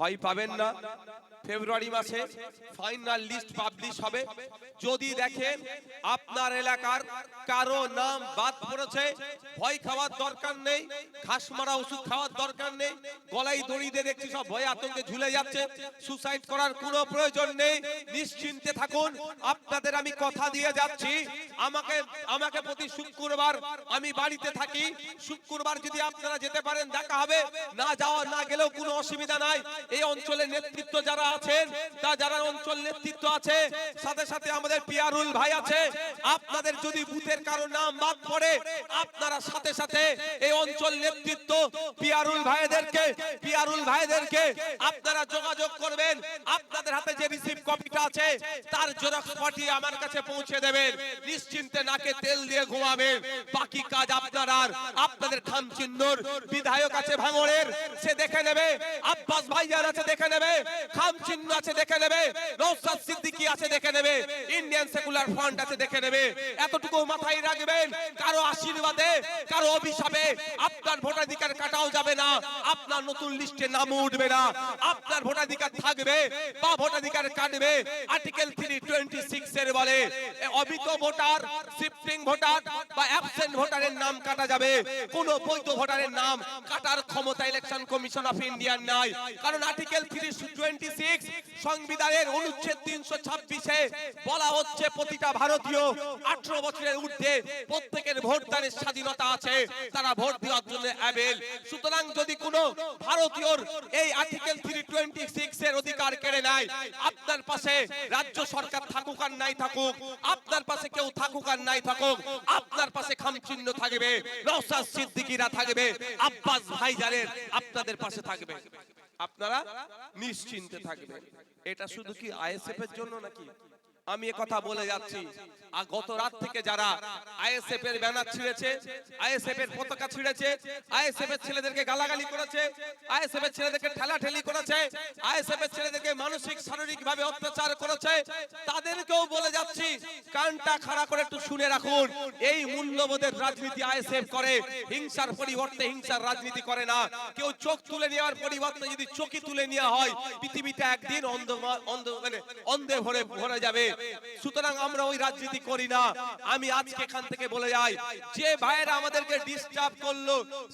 ভয় পাবেন না। ফেব্রুয়ারি মাসে ফাইনাল লিস্ট পাবলিশ হবে। যদি দেখেন আপনার এলাকার কারও নাম বাদ পড়েছে, ভয় খাওয়ার দরকার নেই ঘাস মারা ওষুধ খাওয়ার দরকার নেই, গলায় দড়ি দিয়ে দেখছি সব ভয়ে আতঙ্কে ঝুলে যাচ্ছে সুসাইড করার কোনো প্রয়োজন নেই, নিশ্চিন্তে থাকুন। আপনাদের আমি কথা দিয়ে যাচ্ছি। আমাকে আমাকে প্রতি শুক্রবার আমি বাড়িতে থাকি। শুক্রবার যদি আপনারা যেতে পারেন, দেখা হবে। না যাওয়া, না গেলেও কোনো অসুবিধা নাই। এই অঞ্চলের নেতৃত্ব যারা আছেন, তা যারা অঞ্চল নেতৃত্ব আছে, সাথে সাথে আমাদের পিয়ারুল ভাই আছে, আপনাদের যদি বুথের কারও নাম বাদ পড়ে, আপনারা সাথে সাথে এই অঞ্চল নেতৃত্ব পিয়ারুল ভাইদেরকে পিয়ারুল ভাইদেরকে আপনারা যোগাযোগ করবেন। আপনাদের হাতে যে রিসিভ কপিটা আছে, তার জেরক্স কপি আমার কাছে পৌঁছে দেবেন। নিশ্চিন্তে নাকে তেল দিয়ে ঘুমাবেন। বাকি কাজ আপনার আপনাদের খামচিন্নর বিধায়ক আছে ভাঙড়ের, সে দেখে নেবে। আব্বাস ভাইজান আছে, দেখে নেবে। খামচিন্ন আছে, দেখে নেবে। নৌসাদ সিদ্দিকী আছে, দেখে নেবে। ইন্ডিয়ান সেকুলার ফ্রন্ট আছে, দেখে নেবে। এতটুকু মাথায় রাখবেন, কারও আশীর্বাদে, কারও অভিশাপে আপনার ভোটাধিকার কাটাও যাবে না। আপনার নতুন লিস্টে নাম উঠবে না। আপনার ভোটাধিকার থাকবে বা ভোটাধিকার কাটবে। আর্টিকেল থ্রি টোয়েন্টি সিক্স এর বলে অবিত ভোটার শিফটিং ভোটার বা অ্যাবসেন্ট ভোটারের নাম কাটা যাবে। কোন বৈধ ভোটারের নাম কাটার ক্ষমতা ইলেকশন কমিশন অফ ইন্ডিয়ার নাই। কারণ আর্টিকেল থ্রি টোয়েন্টি সিক্স সংবিধানের অনুচ্ছেদ তিনশো ছাব্বিশে বলা হচ্ছে প্রতিটা ভারতীয় আঠারো বছরের ঊর্ধ্বে প্রত্যেকের ভোটদানের স্বাধীনতা আছে, তারা ভোট দেওয়ার জন্য অ্যাবেল সুতরাং যদি কোনো ভারতীয়র এই আর্টিকেল থ্রি টোয়েন্টি সিক্স এর অধিকার কেড়ে নেয়, আপনার পাশে রাজ্য সরকার থাকুক আর নাই থাকুক, আপনার পাশে কেউ থাকুক আর নাই থাকুক, আপনার পাশে খামচিহ্ন থাকবে, নওশাদ সিদ্দিকীরা থাকবে, আব্বাস ভাইজানের আপনাদের পাশে থাকবে। আপনারা নিশ্চিন্তে থাকবেন। এটা শুধু কি আইএসএফ এর জন্য নাকি? আমি কথা বলে যাচ্ছি। আর গত রাত থেকে যারা আইএসএফ এর ব্যানার ছিঁড়েছে, আইএসএফ এর পতাকা ছিঁড়েছে, আইএসএফ এর ছেলেদেরকে গালাগালি করেছে, আইএসএফ এর ছেলেদেরকে ঠেলাঠেলি করেছে, আইএসএফ এর ছেলেদেরকে মানসিক শারীরিক ভাবে অত্যাচার করেছে, তাদেরকেও বলে যাচ্ছি, কানটা খাড়া করে একটু শুনে রাখুন। এই মূল্যবোধের রাজনীতি আইএসএফ করে, হিংসার পরিবর্তে হিংসার রাজনীতি করে না। কেউ চোখ তুলে নেওয়ার পরিবর্তে যদি চোখই তুলে নেওয়া হয়, পৃথিবীটা একদিন অন্ধ অন্ধ মানে অন্ধে ভরে ভরে যাবে। সুতরাং আমরা ওই রাজনীতি করি না। আমি আজকে এখান থেকে বলে যাই, যে ভাইয়েরা আমাদেরকে ডিস্টার্ব করল,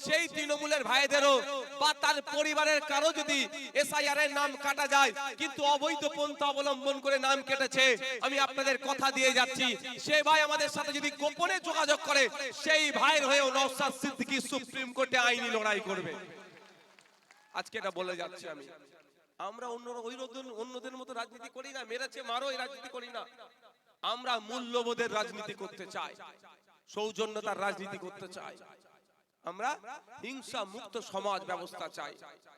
সেই তৃণমূলের ভাইদেরও বা তার পরিবারের কারও যদি এসআইআর এর নাম কাটা যায়, কিন্তু অবৈধ পন্থা অবলম্বন করে নাম কেটেছে, আমি আপনাদের কথা দিয়ে যাচ্ছি। সেই ভাই আমাদের সাথে যদি গোপনে যোগাযোগ করে, সেই ভাইয়ের হয়েও নওশাদ সিদ্দিকী সুপ্রিম কোর্টে আইনি লড়াই করবে। আজকে এটা বলে যাচ্ছি আমি। আমরা অন্য ওই অন্যদের মতো রাজনীতি করি না, মেরেছে, মারো, এই রাজনীতি করি না। আমরা মূল্যবোধের রাজনীতি করতে চাই, সৌজন্যতার রাজনীতি করতে চাই। আমরা হিংসা মুক্ত সমাজ ব্যবস্থা চাই।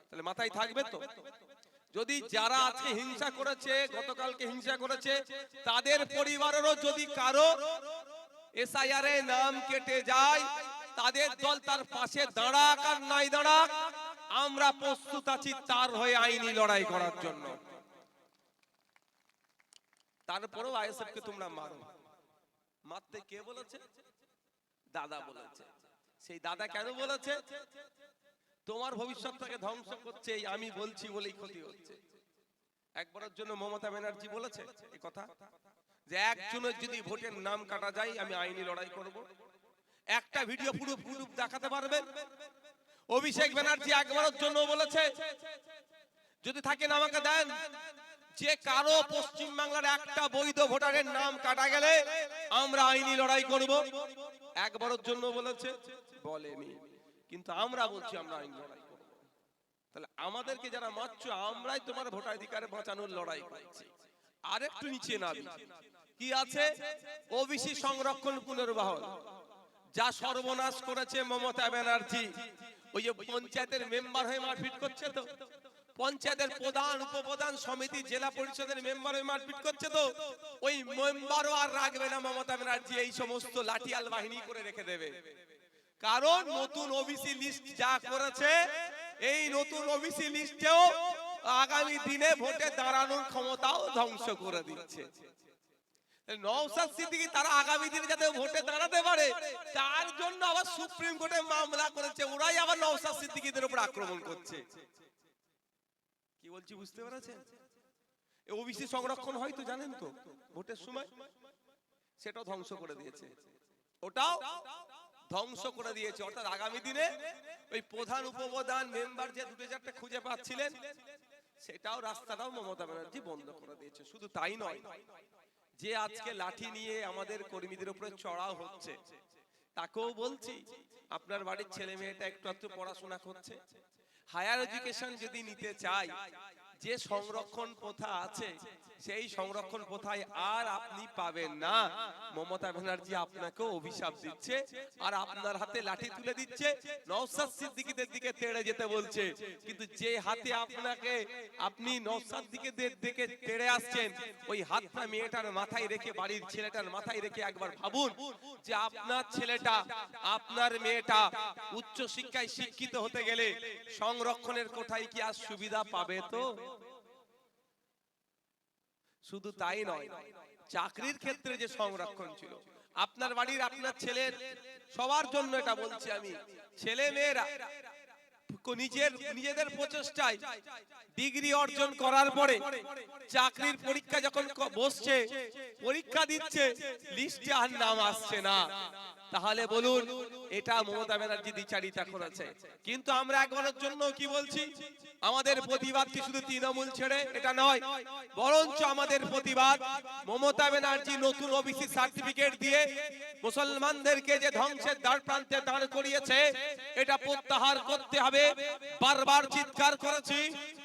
তাহলে মাথায় থাকবে তো? যদি যারা আজকে হিংসা করেছে, গতকালকে হিংসা করেছে, তাদের পরিবারেরও যদি কারও এসআইআর নাম কেটে যায়, তাদের দল তার পাশে দাঁড়াক আর নাই দাঁড়াক আমরা প্রস্তুত আছি তার হয়ে আইনি লড়াই করার জন্য। তারপরেও আইএসএফ কে তোমরা মারো। মারতে কে বলেছে? দাদা বলেছে। সেই দাদা কেন বলেছে? তোমার ভবিষ্যৎটাকে ধ্বংস করছে আমি বলছি বলেই ক্ষতি হচ্ছে। একবারের জন্য মমতা ব্যানার্জি বলেছে এই কথা, যে একজনের যদি ভোটের নাম কাটা যায়, আমি আইনি লড়াই করব। একটা ভিডিও পুরো পুরো দেখাতে পারবেন। অভিষেক ব্যানার্জি একবারের জন্য বলেছে, যদি থাকেন আমাকে দেন, যে কারও পশ্চিম বাংলার একটা বৈধ ভোটারের নাম কাটা গেলে আমরা আইনি লড়াই করব। একবারের জন্য বলেছে, বলেনি। কিন্তু আমরা বলছি আমরা আইনি লড়াই করব। তাহলে আমাদেরকে যারা মারছো, আমরাই তোমার ভোটাধিকার বাঁচানোর লড়াই করছি। আরেকটু নিচে নাবি কি আছে? ওবিসি সংরক্ষণ পুনর্বহন যা সর্বনাশ করেছে মমতা ব্যানার্জি। ওই যে পঞ্চায়েতের মেম্বার হয়ে মারপিট করছে তো। পঞ্চায়েতের প্রধান, উপপ্রধান সমিতি, জেলা পরিষদের মেম্বার হয়ে মারপিট করছে তো। ওই মেম্বারও আর রাখবে না মমতা ব্যানার্জি, এই সমস্ত লাঠিয়াল বাহিনী করে রেখে দেবে। কারণ নতুন ওবিসি লিস্ট যা করেছে, এই নতুন ওবিসি লিস্টেও আগামী দিনে ভোটে দাঁড়ানোর ক্ষমতাও ধ্বংস করে দিচ্ছে। তারা আগামী দিনে যাতে ভোটে দাঁড়াতে পারে, তার জন্য আবার সুপ্রিম কোর্টে মামলা করেছে। ওরাই আবার আক্রমণ ওবিসি সংরক্ষণ হয় তো, জানেন তো, ভোটের সময়। সেটাও ধ্বংস করে দিয়েছে। ওটাও ধ্বংস করে দিয়েছে। অর্থাৎ আগামী দিনে ওই প্রধান উপপ্রধান মেম্বার যে দুটো চারটে খুঁজে পাচ্ছিলেন, সেটাও রাস্তাটাও মমতা ব্যানার্জি বন্ধ করে দিয়েছে। শুধু তাই নয় যে আজকে লাঠি নিয়ে আমাদের কর্মীদের উপরে চড়াও হচ্ছে, তাকেও বলছি, আপনার বাড়ির ছেলে মেয়েটা একটু একটু পড়াশোনা করছে। হায়ার এডুকেশন যদি নিতে চাই, যে সংরক্ষণ প্রথা আছে সেই সংরক্ষণ প্রথায় আর আপনি পাবেন না। মমতা ব্যানার্জি আপনাকেও অভিশাপ দিচ্ছে আর আপনার হাতে লাঠি তুলে দিচ্ছে। নওসাদ সিদ্দিকীদের দিকে তেড়ে যেতে বলছে। কিন্তু যে হাতে আপনাকে আপনি নওসাদ দিকেদের দিকে তেড়ে আসছেন ওই হাতটা মেয়েটার মাথায় রেখে বাড়ির ছেলেটার মাথায় রেখে একবার ভাবুন যে আপনার ছেলেটা আপনার মেয়েটা উচ্চ শিক্ষায় শিক্ষিত হতে গেলে সংরক্ষণের কোথায় কি আর সুবিধা পাবে তো? শুধু তাই নয়, চাকরির ক্ষেত্রে যে সংরক্ষণ ছিল, আপনার বাড়ির আপনার ছেলের সবার জন্য এটা বলছি আমি, ছেলে মেয়েরা নিজের, নিজেদের প্রচেষ্টায় ডিগ্রি অর্জন করার পরে চাকরির পরীক্ষা যখন বসছে, পরীক্ষা দিচ্ছে, লিস্টে আর নাম আসছে না। তাহলে বলুন এটা মমতা ব্যানার্জি দ্বিচারিতা করেছে। কিন্তু আমরা একবারের জন্য কি বলছি? আমাদের প্রতিবাদ কি শুধু তৃণমূল ছেড়ে? এটা নয়। বরঞ্চ আমাদের প্রতিবাদ মমতা ব্যানার্জি নতুন ওবিসি সার্টিফিকেট দিয়ে মুসলমানদেরকে যে ধ্বংসের দ্বার প্রান্তে দাঁড় করিয়েছে এটা প্রত্যাহার করতে হবে। বারবার চিৎকার করেছি।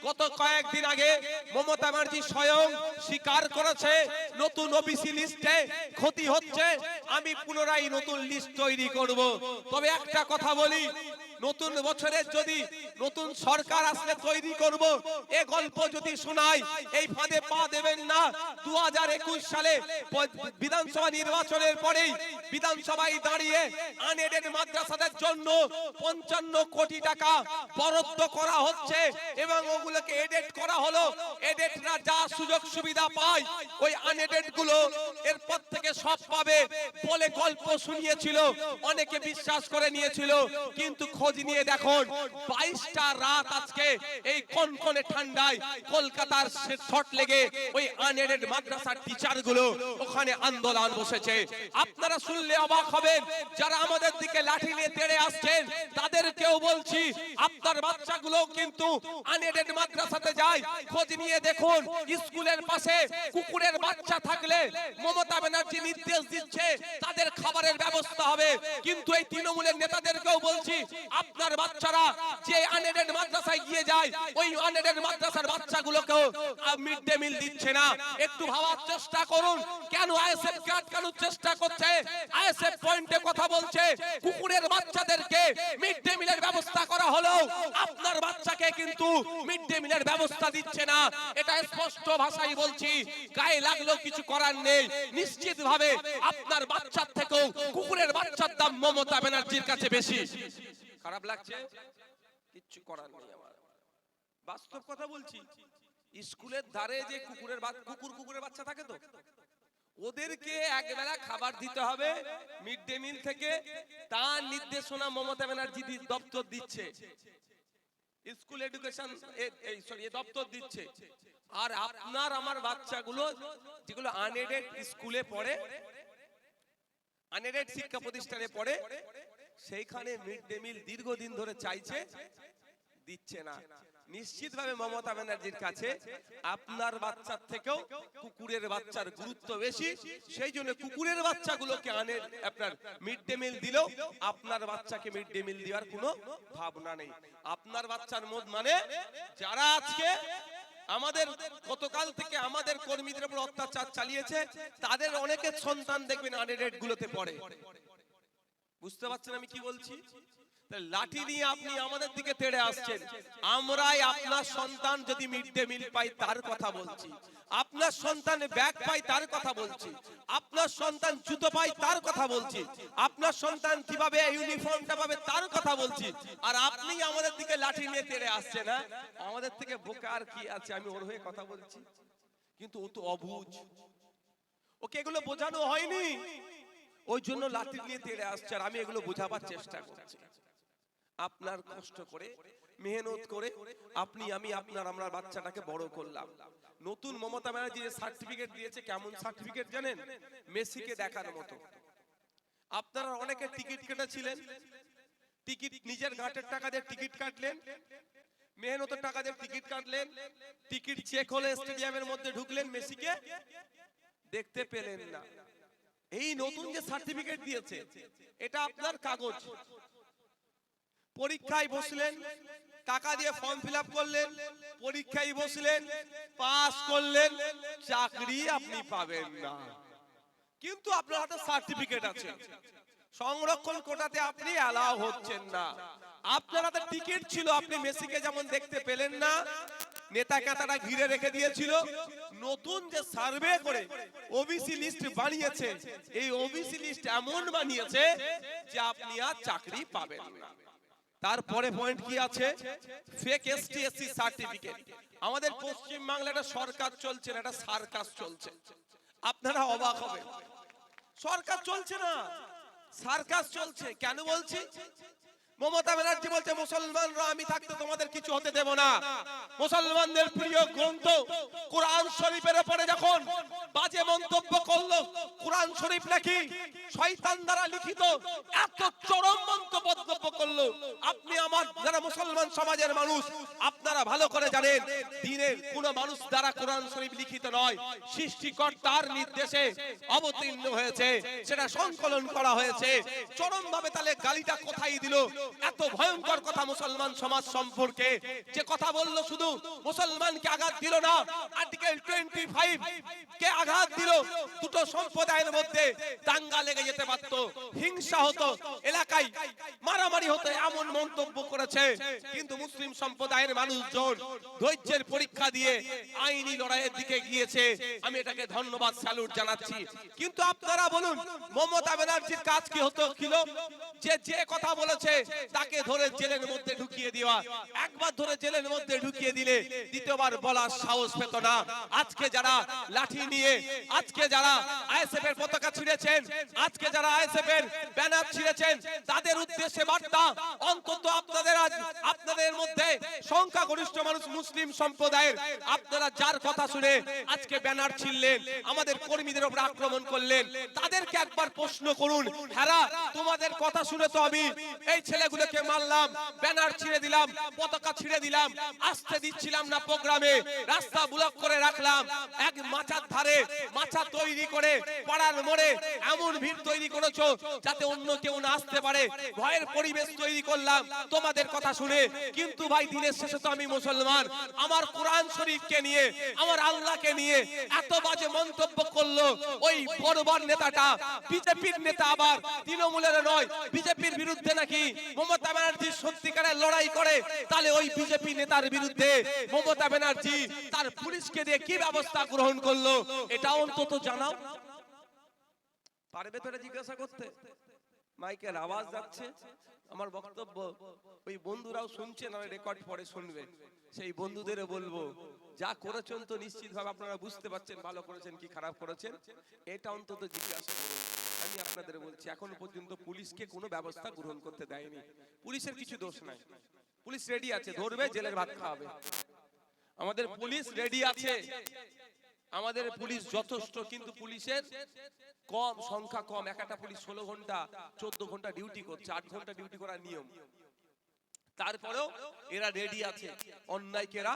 গত কয়েকদিন আগে মমতা ব্যানার্জি স্বয়ং স্বীকার করেছে নতুন ওবিসি লিস্টে ক্ষতি হচ্ছে আমি পুনরায় নতুন লিস্ট তৈরি করব। তবে একটা কথা বলি নতুন বছরের যদি নতুন সরকার আসলে তৈরি করব, এ গল্প যদি শোনাই, এই ফাঁদে পা দেবেন না। দু সালে বিধানসভা নির্বাচনের পরেই বিধানসভায় দাঁড়িয়ে আনএডেড মাদ্রাসাদের জন্য পঞ্চান্ন কোটি টাকা বরাদ্দ করা হচ্ছে এবং ওগুলোকে এডেড করা হলো। এডেডরা যা সুযোগ সুবিধা পায়, ওই আনএডেডগুলো এরপর থেকে সব পাবে বলে গল্প শুনিয়েছিল। অনেকে বিশ্বাস করে নিয়েছিল, কিন্তু খোঁজ নিয়ে দেখুন, বাইশটা রাত আজকে এই কনকনে ঠান্ডায় কলকাতার শট লেগে ওই আনএডেড মাদ্রাসার টিচারগুলো ওখানে আন্দোলন বসেছে। আপনারা শুনলে অবাক হবেন, যারা আমাদের দিকে লাঠি নিয়ে তেড়ে আসছেন, তাদেরকেও বলছি, আপনার বাচ্চাগুলো কিন্তু আনএডেড মাদ্রাসাতে যায়, খোঁজ নিয়ে দেখুন, স্কুলের পাশে কুকুরের বাচ্চা থাকলে মমতা ব্যানার্জি নির্দেশ দিচ্ছে, তাদের খাবারের ব্যবস্থা হবে। কিন্তু এই তৃণমূলের নেতাদেরকেও বলছি আপনার বাচ্চারা যে আনএডেড মাদ্রাসায় গিয়ে যায়, ওই আনএডেড মাদ্রাসার বাচ্চাগুলোকেও মিড ডে মিল দিচ্ছে না। একটু ভাবার চেষ্টা করুন। কেন আইএসএফ কে আটকানোর চেষ্টা করছে? আইএসএফ পয়েন্টে কথা বলছে, কুকুরের বাচ্চাদেরকে মিড ডে মিলের ব্যবস্থা করা হলো। আপনার বাচ্চাকে কিন্তু মিড ডে মিলের ব্যবস্থা দিচ্ছে না। এটা স্পষ্ট ভাষায় বলছি, গায়ে লাগলেও কিছু করার নেই। নিশ্চিত ভাবে আপনার বাচ্চার থেকেও কুকুরের বাচ্চার দাম মমতা ব্যানার্জির কাছে বেশি। খারাপ লাগছে? কিচ্ছু করার নেই আমার। বাস্তব কথা বলছি, স্কুলের ধারে যে কুকুরের কুকুর কুকুরের বাচ্চা থাকে তো, ওদেরকে একবেলা খাবার দিতে হবে মিড ডে মিল থেকে। তার নির্দেশনা মমতা ব্যানার্জি দপ্তর দিচ্ছে। স্কুল এডুকেশন এই সরি দপ্তর দিচ্ছে। আর আপনার আমার বাচ্চাগুলো যেগুলো আনএডেড স্কুলে পড়ে আনএডেড শিক্ষা প্রতিষ্ঠানে পড়ে সেইখানে মিড ডে মিল দীর্ঘদিন ধরে চাইছে, দিচ্ছে না। নিশ্চিতভাবে মমতা ব্যানার্জির কাছে আপনার বাচ্চার থেকেও কুকুরের বাচ্চার গুরুত্ব বেশি। সেই জন্য কুকুরের বাচ্চাগুলোকে আনে, আপনার মিড ডে মিল দিলেও আপনার বাচ্চাকে মিড ডে মিল দেওয়ার কোনো ভাবনা নেই। আপনার বাচ্চার মত মানে যারা আজকে আমাদের, গতকাল থেকে আমাদের কর্মীদের উপর অত্যাচার চালিয়েছে, তাদের অনেকের সন্তান দেখবেন আনএডেড গুলোতে পড়ে। বুঝতে পারছেন আমি কি বলছি? লাঠি নিয়ে আপনি আমাদের দিকে তেড়ে আসছেন। আমরাই আপনার সন্তান যদি মিড ডে মিল পাই, তার কথা বলছি। আপনার সন্তান ব্যাগ পাই, তার কথা বলছি। আপনার সন্তান জুতো পাই, তার কথা বলছি। আপনার সন্তান কীভাবে ইউনিফর্মটা পাবে, তার কথা বলছি। আর আপনি আমাদের দিকে লাঠি নিয়ে তেড়ে আসছেন হ্যাঁ? আমাদের থেকে বোকা আর কি আছে? আমি ওর হয়ে কথা বলছি। কিন্তু ও তো অবুঝ। ওকে এগুলো বোঝানো হয়নি। ওই জন্য লাঠি নিয়ে তেড়ে আসছে আর আমি এগুলো বোঝাবার চেষ্টা করছি। আপনার কষ্ট করে মেহনত করে আপনি আমি আপনার আমরা বাচ্চাটাকে বড় করলাম। নতুন মমতা ব্যানার্জি যে সার্টিফিকেট দিয়েছে কেমন সার্টিফিকেট জানেন? মেসিকে দেখার মতো। আপনারা অনেকে টিকিট কেটেছিলেন। টিকিট নিজের ঘাটের টাকা দিয়ে টিকিট কাটলেন। মেহনতের টাকা দিয়ে টিকিট কাটলেন। টিকিট চেক হলে স্টেডিয়ামের মধ্যে ঢুকলেন মেসিকে। দেখতে পেলেন না। এই নতুন যে সার্টিফিকেট দিয়েছে, এটা আপনার কাগজ। পরীক্ষায় বসলেন, টাকা দিয়ে ফর্ম ফিল করলেন, পরীক্ষায় বসলেন পাস করলেন, চাকরি আপনি পাবেন না। কিন্তু আপনার হাতে সার্টিফিকেট আছে। সংরক্ষণ কোটাতে আপনি অ্যালাউ হচ্ছেন না। আপনার হাতে টিকিট ছিল, আপনি মেসিকে যেমন দেখতে পেলেন না নেতা কেতারা ঘিরে রেখে দিয়েছিল। নতুন যে সার্ভে করে ওবিসি লিস্ট বানিয়েছে, এই ওবিসি লিস্ট এমন বানিয়েছে যে আপনি আর চাকরি পাবেন না। তারপরে পয়েন্ট কি আছে? ফেক এসটি এসসি সার্টিফিকেট আমাদের পশ্চিম বাংলায় একটা সরকার চলছে না, একটা সার্কাস চলছে। আপনারা অবাক হবেন। সরকার চলছে না। সার্কাস চলছে। কেন বলছি? মমতা ব্যানার্জি বলছে মুসলমানরা আমি থাকতে তোমাদের কিছু হতে দেব না। মুসলমানদের প্রিয় গ্রন্থ কোরআন শরীফের উপরে যখন বাজে মন্তব্য করল কোরআন শরীফ নাকি শয়তান দ্বারা লিখিত এত চরম মন্তব্য করল। আপনি আমার যারা মুসলমান সমাজের মানুষ আপনারা ভালো করে জানেন দিনের কোন মানুষ দ্বারা কোরআন শরীফ লিখিত নয়। সৃষ্টিকর্তার নির্দেশে অবতীর্ণ হয়েছে সেটা সংকলন করা হয়েছে। চরম ভাবে তাহলে গালিটা কোথায় দিল? এত ভয়ঙ্কর কথা মুসলমান সমাজ সম্পর্কে। যে কথা বলল শুধু মুসলমানকে আঘাত দিল না, আর্টিকেল টোয়েন্টি ফাইভ কে আঘাত দিল। দুটো সম্প্রদায়ের মধ্যে দাঙ্গা লেগে যেতে পারত, হিংসা হতো, এলাকায় মারামারি হতো এমন মন্তব্য করেছে, কিন্তু মুসলিম সম্প্রদায়ের মানুষজন ধৈর্যের পরীক্ষা দিয়ে আইনি লড়াইয়ের দিকে গিয়েছে। আমি এটাকে ধন্যবাদ, স্যালুট জানাচ্ছি। কিন্তু আপনারা বলুন, মমতা ব্যানার্জির কাজ কি হতো, ছিল? যে যে কথা বলেছে, তাকে ধরে জেলের মধ্যে ঢুকিয়ে দেওয়া। একবার ধরে জেলের মধ্যে ঢুকিয়ে দিলে দ্বিতীয়বার বলার সাহস পেত না। আজকে যারা লাঠি নিয়ে, আজকে যারা আইএসএফ এর পতাকা ছিঁড়েছেন, আজকে যারা আইএসএফ এর ব্যানার ছিঁড়েছেন, তাদের উদ্দেশ্যে বার্তা অন্তত আপনাদের আজ, আপনাদের মধ্যে মানুষ মুসলিম সম্প্রদায়ের, আপনারা যার কথা শুনে আজকে ব্যানার ছিঁড়লেন, আমাদের কর্মীদের উপর আক্রমণ করলেন, তাদেরকে একবার প্রশ্ন করুন তোমাদের কথা শুনে তো আমি এই ছেলেগুলোকে মারলাম, ব্যানার ছিঁড়ে দিলাম, পতাকা ছিঁড়ে দিলাম, আসতে দিচ্ছিলাম না প্রোগ্রামে, রাস্তা ব্লক করে রাখলাম, এক মাচার ধারে মাচা তৈরি করে পাড়ার মোড়ে এমন ভিড় তৈরি করেছ যাতে অন্য কেউ না আসতে পারে, ভয়ের পরিবেশ তৈরি করলাম, তোমাদের কথা শুনে। কিন্তু ভাই, দিনের শেষে তো আমি মুসলমান। আমার কোরআন শরীফকে নিয়ে, আমার আল্লাহকে নিয়ে এত বাজে মন্তব্য করল। ওই বড়বার নেতাটা, বিজেপির নেতা আবার, তৃণমূলের নয়, বিজেপির বিরুদ্ধে নাকি মমতা ব্যানার্জি সত্যিকারের লড়াই করে। তাহলে ওই বিজেপি নেতার বিরুদ্ধে মমতা ব্যানার্জি তার পুলিশকে দিয়ে কি ব্যবস্থা গ্রহণ করল, এটা অন্তত জানাও। পারবে তো জিজ্ঞাসা করতে? মাইকের আওয়াজ যাচ্ছে। আমার বক্তব্য, ওই বন্ধুরাও শুনছেন, আমি রেকর্ড পরে শুনবে। সেই বন্ধুদের বলব, যা করেছেন তো নিশ্চিতভাবে আপনারা বুঝতে পারছেন, ভালো করেছেন কি খারাপ করেছেন। এটা অন্তত জিজ্ঞাসা করুন। আমি আপনাদের বলছি, এখন পর্যন্ত পুলিশকে কোনো ব্যবস্থা গ্রহণ করতে দেয়নি। পুলিশের কিছু দোষ নাই। পুলিশ রেডি আছে, ধরবে, জেলের ভাত খাওয়াবে। আমাদের পুলিশ রেডি আছে। আমাদের পুলিশ যথেষ্ট কিন্তু পুলিশের কম সংখ্যা কম। এক একটা পুলিশ ষোলো ঘণ্টা চোদ্দ ঘণ্টা ডিউটি করছে আট ঘণ্টা ডিউটি করার নিয়ম। তারপরেও এরা রেডি আছে। অন্যায়কে এরা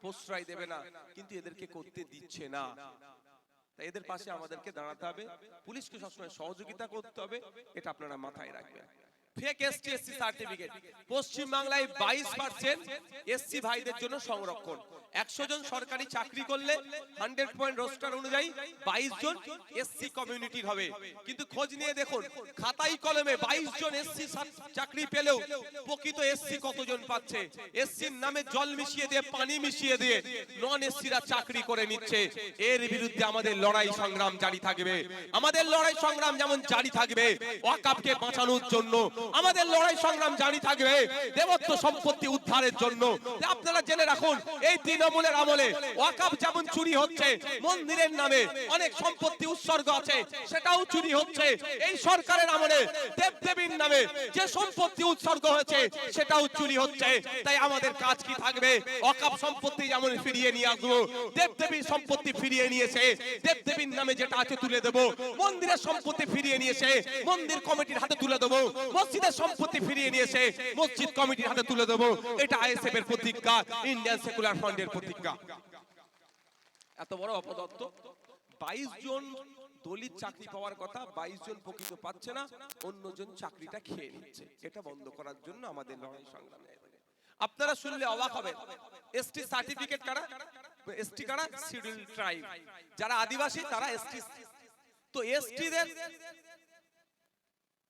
প্রশ্রয় দেবে না। কিন্তু এদেরকে করতে দিচ্ছে না। তাই এদের পাশে আমাদেরকে দাঁড়াতে হবে। পুলিশকে সবসময় সহযোগিতা করতে হবে। এটা আপনারা মাথায় রাখবেন। ফেক সার্টিফিকেট এসসি ভাইদের জন্য সংরক্ষণ। একশো জন সরকারি চাকরি করলে হান্ড্রেড পয়েন্ট রোস্টার অনুযায়ী বাইশ জন এসসি হবে। কিন্তু খোঁজ নিয়ে দেখুন, খাতাই কলমে বাইশ জন এসসি চাকরি পেলেও প্রকৃত এসসি কতজন পাচ্ছে? এসসির নামে জল মিশিয়ে দিয়ে, পানি মিশিয়ে দিয়ে নন এসসিরা চাকরি করে নিচ্ছে। এর বিরুদ্ধে আমাদের লড়াই সংগ্রাম জারি থাকবে। আমাদের লড়াই সংগ্রাম যেমন জারি থাকবে ওয়াকাপকে বাঁচানোর জন্য আমাদের লড়াই সংগ্রাম জারি থাকবে দেবত্ব সম্পত্তি উদ্ধারের জন্য। আপনারা জেনে রাখুন এই তৃণমূলের আমলে ওয়াকাব যেমন চুরি হচ্ছে মন্দিরের নামে অনেক সম্পত্তি উৎসর্গ আছে সেটাও চুরি হচ্ছে। এই সরকারের আমলে দেবদেবীর নামে যে সম্পত্তি উৎসর্গ হয়েছে সেটাও চুরি হচ্ছে। তাই আমাদের কাজ কি থাকবে? অকাপ সম্পত্তি যেমন ফিরিয়ে নিয়ে আসব দেবদেবীর সম্পত্তি ফিরিয়ে নিয়েছে। দেবদেবীর নামে যেটা আছে তুলে দেবো। মন্দিরের সম্পত্তি ফিরিয়ে নিয়েছে। মন্দির কমিটির হাতে তুলে দেবো। মসজিদের সম্পত্তি ফিরিয়ে নিয়েছে। মসজিদ কমিটির হাতে তুলে দেবো। এটা আইএসএফ এর প্রতিজ্ঞা, ইন্ডিয়ান সেকুলার ফ্রন্টের প্রতিজ্ঞা। এত বড় অপদত্ত বাইশ জন দলিত চাকরি পাওয়ার কথা বাইশ জন প্রকৃত পাচ্ছে না অন্যজন চাকরিটা খেয়ে নিচ্ছে। এটা বন্ধ করার জন্য আমাদের লড়াই সংগ্রাম আপনারা শুনলে অবাক হবেন। এসটি সার্টিফিকেট কারা? এসটি কারা? Schedule tribe. যারা আদিবাসী, তারা এসটি তো এসটিদের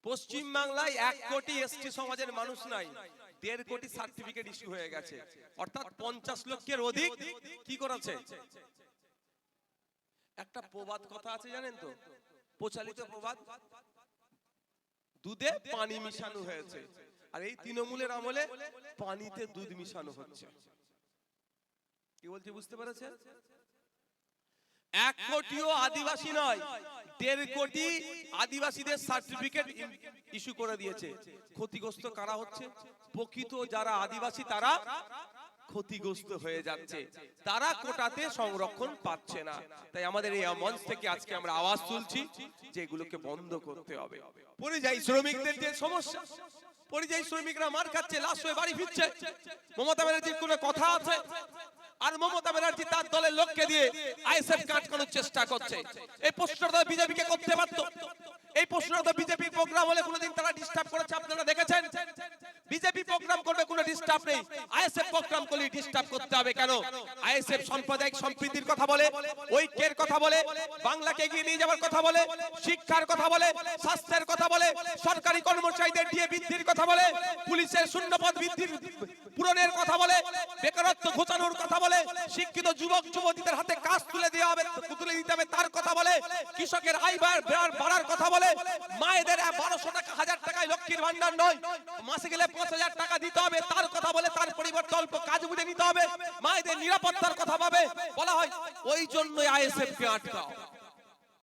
পশ্চিম বাংলায় এক কোটি এসটি সমাজের মানুষ নাই, দেড় কোটি সার্টিফিকেট ইস্যু হয়ে গেছে। অর্থাৎ পঞ্চাশ লক্ষের অধিক কি করেছে? একটা প্রবাদ কথা আছে জানেন তো? প্রচালিত প্রবাদ, দুধে পানি মিশানো হয়েছে। আর এই তৃণমূলের আমলে পানিতে দুধ মিশানো হচ্ছে। কি বলছি, বুঝতে পেরেছেন? এক কোটিও আদিবাসী নয়, দেড় কোটি আদিবাসীদের সার্টিফিকেট ইস্যু করে দিয়েছে। ক্ষতিগ্রস্ত কারা হচ্ছে? প্রকৃত যারা আদিবাসী, তারা ক্ষতিগ্রস্ত হয়ে যাচ্ছে। তারা কোটাতে সংরক্ষণ পাচ্ছে না। তাই আমাদের এই মঞ্চ থেকে আজকে আমরা আওয়াজ তুলছি যে এগুলোকে বন্ধ করতে হবে। পরিযায়ী শ্রমিকদের যে সমস্যা, পরিযায়ী শ্রমিকরা মার খাচ্ছে, লাশ হয়ে বাড়ি ফিরছে। মমতা ব্যানার্জির কোনো কথা আছে? আর মমতা ব্যানার্জি তার দলের লোককে দিয়ে আইএসএফ করার চেষ্টা করছে। এই প্রশ্নটা বিজেপিকে করতে পারত এই প্রশ্নটা তো বিজেপির প্রোগ্রাম হলে কোনোদিন তারা ডিস্টার্ব করেছে আপনারা দেখেছেন বিজেপি প্রোগ্রাম করবে কোনো ডিস্টার্ব নেই আইএসএফ প্রোগ্রাম করলে ডিস্টার্ব করতে হবে কেন আইএসএফ সাম্প্রদায়িক সম্প্রীতির কথা বলে ঐক্যের কথা বলে বাংলাকে এগিয়ে নিয়ে যাওয়ার কথা বলে শিক্ষার কথা বলে স্বাস্থ্যের কথা বলে সরকারি কর্মচারীদের দিয়ে বৃদ্ধির কথা বলে পুলিশের শূন্যপদ বৃদ্ধির পূরণের কথা বলে বেকারত্ব ঘোচানোর কথা বলে শিক্ষিত যুবক যুবতীদের হাতে কাজ তুলে দেওয়া হবে তুলে দিতে হবে তার কথা বলে কৃষকের আয় বাড়ার কথা বলে, মায়েদের বারোশো টাকা, হাজার টাকায় লক্ষ্মীর ভান্ডার নয়। মাসে গেলে পাঁচ হাজার টাকা দিতে হবে, তার কথা বলে তার পরিবর্তে অল্প কাজ বুঝে নিতে হবে। মায়েদের নিরাপত্তার কথা ভাবে। বলা হয়, ওই জন্যই আইএসএফ কে আটকাও।